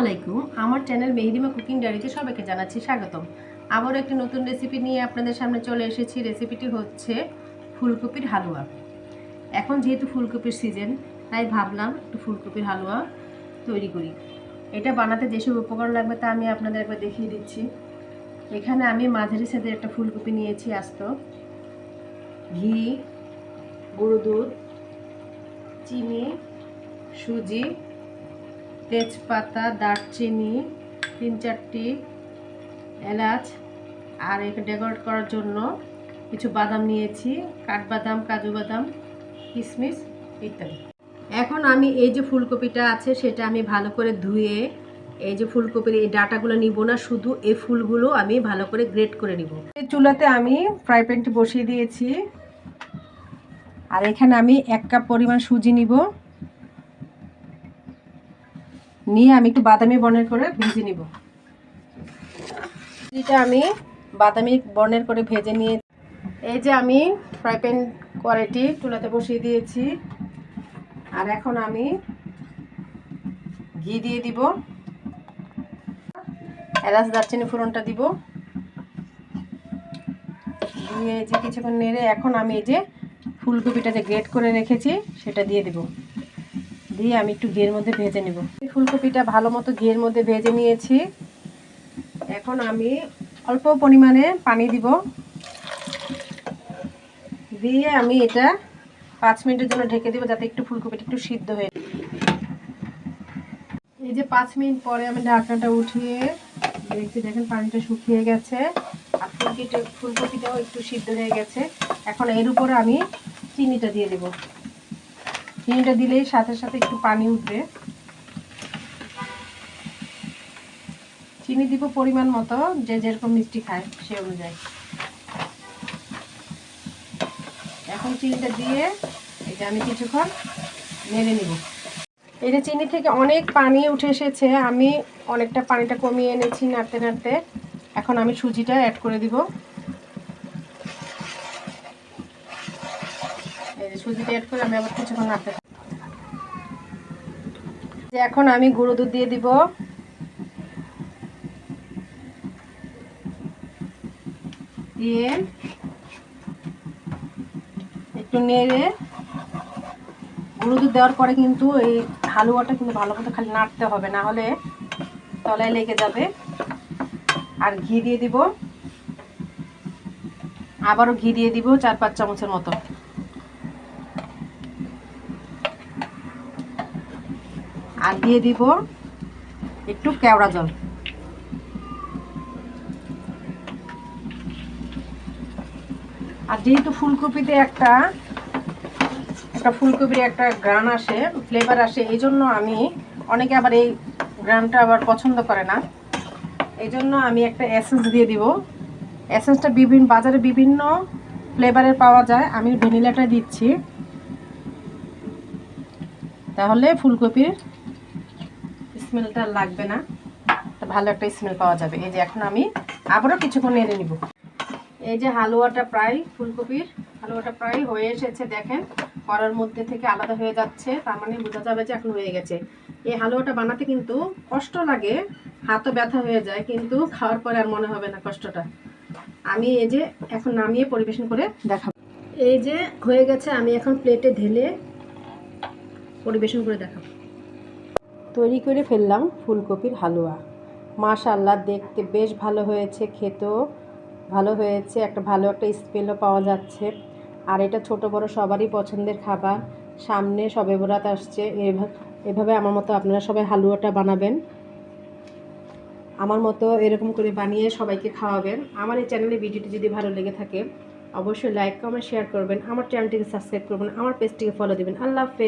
আলাইকুম। আমার channel Mehrima cooking ডায়েরিতে সবাইকে জানাচ্ছি স্বাগতম। আবারও একটি নতুন রেসিপি নিয়ে আপনাদের সামনে চলে এসেছি। রেসিপিটি হচ্ছে ফুলকপির হালুয়া। এখন যেহেতু ফুলকপির সিজন, তাই ভাবলাম একটু ফুলকপির হালুয়া তৈরি করি। এটা বানাতে যেসব উপকরণ লাগবে তা আমি আপনাদের একবার দেখিয়ে দিচ্ছি। এখানে আমি মাঝারি সাথে একটা ফুলকপি নিয়েছি আস্ত। ঘি, গুঁড়ো দুধ, চিনি, সুজি তেজপাতা, দারচিনি, তিন চারটি এলাচ, আর একে ডেকোরেট করার জন্য কিছু বাদাম নিয়েছি, কাঠবাদাম, কাজু বাদাম কিশমিশ ইত্যাদি। এখন আমি এই যে ফুলকপিটা আছে, সেটা আমি ভালো করে ধুয়ে এই যে ফুলকপির এই ডাটাগুলো নিব না, শুধু এই ফুলগুলো আমি ভালো করে গ্রেট করে নিব। এই চুলাতে আমি ফ্রাই প্যানটি বসিয়ে দিয়েছি। আর এখানে আমি এক কাপ পরিমাণ সুজি নিব। নিয়ে আমি একটু বাদামি বর্ণের করে ভেজে নিব। এটা আমি বাদামি বর্ণের করে ভেজে নিয়ে এই যে আমি ফ্রাই প্যান কড়াইটি চুলাতে বসিয়ে দিয়েছি। আর এখন আমি ঘি দিয়ে দিব। এলাচ, দারচিনি ফোড়নটা দিব। দিয়ে এই যে কিছুক্ষণ নেড়ে এখন আমি এই যে ফুলকপিটা যে গ্রেট করে রেখেছি, সেটা দিয়ে দেবো। দিয়ে আমি একটু ঘিয়ের মধ্যে ভেজে নেব। ফুলকপিটা ভালো মতো ঘিয়ের মধ্যে ভেজে নিয়েছি। এখন আমি অল্প পরিমাণে পানি দিব। দিয়ে আমি এটা পাঁচ মিনিটের জন্য ঢেকে দেবো যাতে একটু ফুলকপিটা একটু সিদ্ধ হয়ে এই যে পাঁচ মিনিট পরে আমি ঢাকনাটা উঠিয়ে দেখছি, দেখেন পানিটা শুকিয়ে গেছে আর ফুলকিটা, ফুলকপিটাও একটু সিদ্ধ হয়ে গেছে। এখন এর উপরে আমি চিনিটা দিয়ে দেবো। চিনিটা দিলেই সাথে সাথে একটু পানি উঠবে। চিনি দিব পরিমাণ মতো, যে যেরকম মিষ্টি খায় সে অনুযায়ী। এখন চিনিটা দিয়ে এটা আমি কিছুক্ষণ নেড়ে নিব। এই যে চিনি থেকে অনেক পানি উঠে এসেছে, আমি অনেকটা পানিটা কমিয়ে এনেছি নাড়তে নাড়তে। এখন আমি সুজিটা অ্যাড করে দিব। এই যে সুজিটা অ্যাড করে আমি আবার কিছুক্ষণ নাড়তে এখন আমি গুঁড়ো দুধ দিয়ে দিব। দিয়ে একটু নেড়ে গুঁড়ো দুধ দেওয়ার পরে কিন্তু এই হালুয়াটা কিন্তু ভালো মতো খালি নাড়তে হবে, না হলে তলায় লেগে যাবে। আর ঘি দিয়ে দিব। আবারও ঘি দিয়ে দিব চার পাঁচ চামচের মতো। আর দিয়ে দিব একটু কেওড়া জল। আর যেহেতু ফুলকপিতে একটা একটা ফুলকপির একটা গ্রান আসে ফ্লেভার আসে, এই জন্য আমি, অনেকে আবার এই গ্রানটা আবার পছন্দ করে না। এই জন্য আমি একটা অ্যাসেন্স দিয়ে দিব। এসেন্সটা বিভিন্ন, বাজারে বিভিন্ন ফ্লেভারের পাওয়া যায়। আমি ভ্যানিলাটা দিচ্ছি। তাহলে ফুলকপির স্মেলটা লাগবে না। ভালো একটা স্মেল পাওয়া যাবে। এই যে এখন আমি আবারও কিছুক্ষণ নেড়ে নিব। এই যে হালুয়াটা প্রায়, ফুলকপির হালুয়াটা প্রায় হয়ে এসেছে, দেখেন। করার মধ্যে থেকে আলাদা হয়ে যাচ্ছে, তার মানে বোঝা যাবে যে এখন হয়ে গেছে। এই হালুয়াটা বানাতে কিন্তু কষ্ট লাগে, হাতও ব্যথা হয়ে যায়, কিন্তু খাওয়ার পরে আর মনে হবে না কষ্টটা। আমি এই যে এখন নামিয়ে পরিবেশন করে দেখাবো। এই যে হয়ে গেছে, আমি এখন প্লেটে ঢেলে পরিবেশন করে দেখাবো। তৈরি করে ফেললাম ফুলকপির হালুয়া। মাশাল্লাহ দেখতে বেশ ভালো হয়েছে, খেতেও ভালো হয়েছে, একটা ভালো একটা স্মেলও পাওয়া যাচ্ছে। আর এটা ছোট বড় সবারই পছন্দের খাবার। সামনে সবে বরাত আসছে এভাবে আমার মতো আপনারা সবাই হালুয়াটা বানাবেন। আমার মতো এরকম করে বানিয়ে সবাইকে খাওয়াবেন। আমার এই চ্যানেলে ভিডিওটি যদি ভালো লেগে থাকে, অবশ্যই লাইক, কমেন্ট, শেয়ার করবেন। আমার চ্যানেলটিকে সাবস্ক্রাইব করবেন। আমার পেজটিকে ফলো দেবেন। আল্লাহ হাফেজ।